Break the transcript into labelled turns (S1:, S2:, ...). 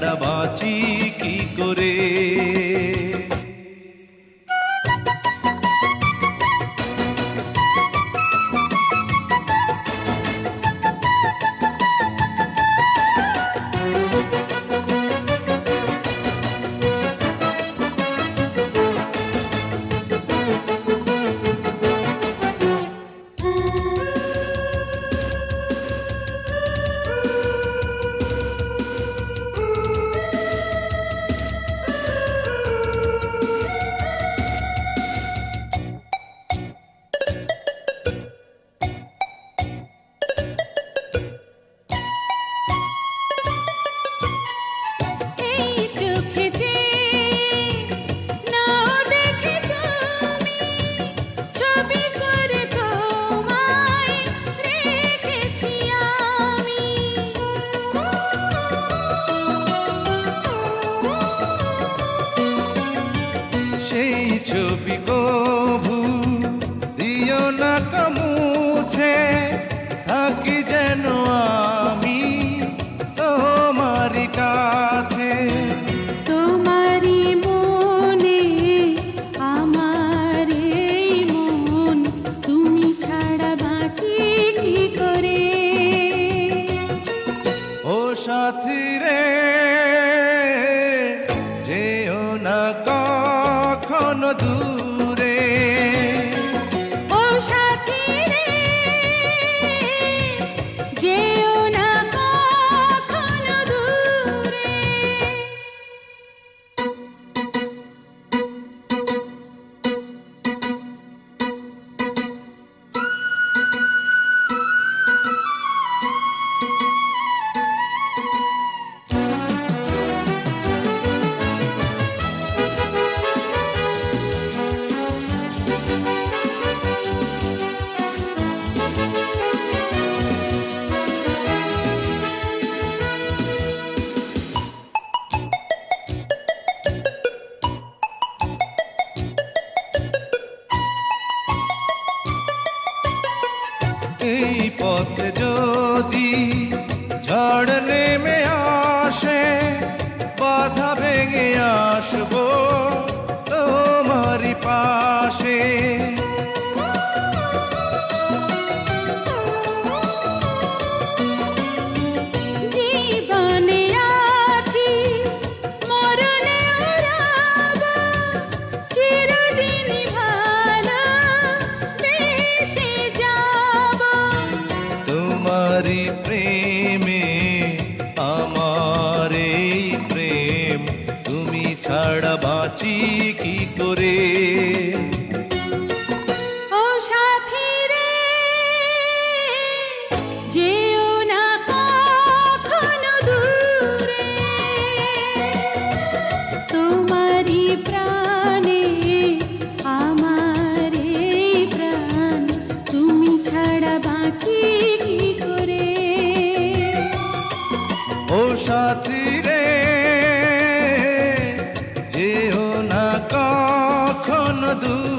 S1: ছাড়া
S2: ছবি
S1: কভু দিও না কামুছে থাকি যেন আমি তোমার কাছে।
S2: তোমারই মনে আমার এই মন তুমি ছাড়া বাঁচি কি করে?
S1: ও সাথী রে যেও না কখনো আসে বাধা ভেঙে আসব তোমারই পাশে।
S2: জীবনে আছি
S1: মধু